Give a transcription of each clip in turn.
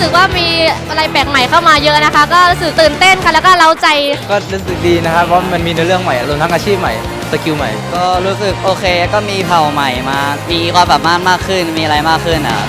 สึกว่ามีอะไรแปลกใหม่เข้ามาเยอะนะคะ ก็รู้สึกตื่นเต้นค่ะแล้วก็เร้าใจ ก็รู้สึกดีนะครับเพราะมันมีในอเรื่องใหม่รวมทั้งอาชีพใหม่สกิลใหม่ ก็รู้สึกโอเคก็มีเผ่าใหม่มา มีความสามารถมากขึ้นมีอะไรมากขึ้นอะ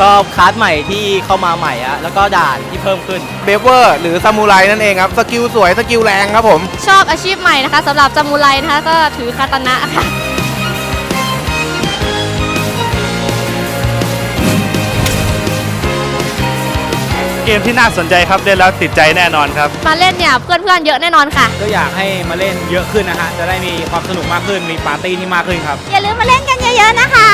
ชอบคลาสใหม่ที่เข้ามาใหม่อะแล้วก็ด่านที่เพิ่มขึ้น เบเวอร์หรือซามูไรนั่นเองครับ สกิลสวย สกิลแรงครับผม ชอบอาชีพใหม่นะคะสำหรับจามูไรนะคะ ก็ถือคาตานะค่ะ เกมที่น่าสนใจครับเล่นแล้วติดใจแน่นอนครับ มาเล่นเนี่ยเพื่อนๆเยอะแน่นอนค่ะ ก็อยากให้มาเล่นเยอะขึ้นนะฮะ จะได้มีความสนุกมากขึ้น มีปาร์ตี้ที่มากขึ้นครับ อย่าลืมมาเล่นกันเยอะๆนะคะ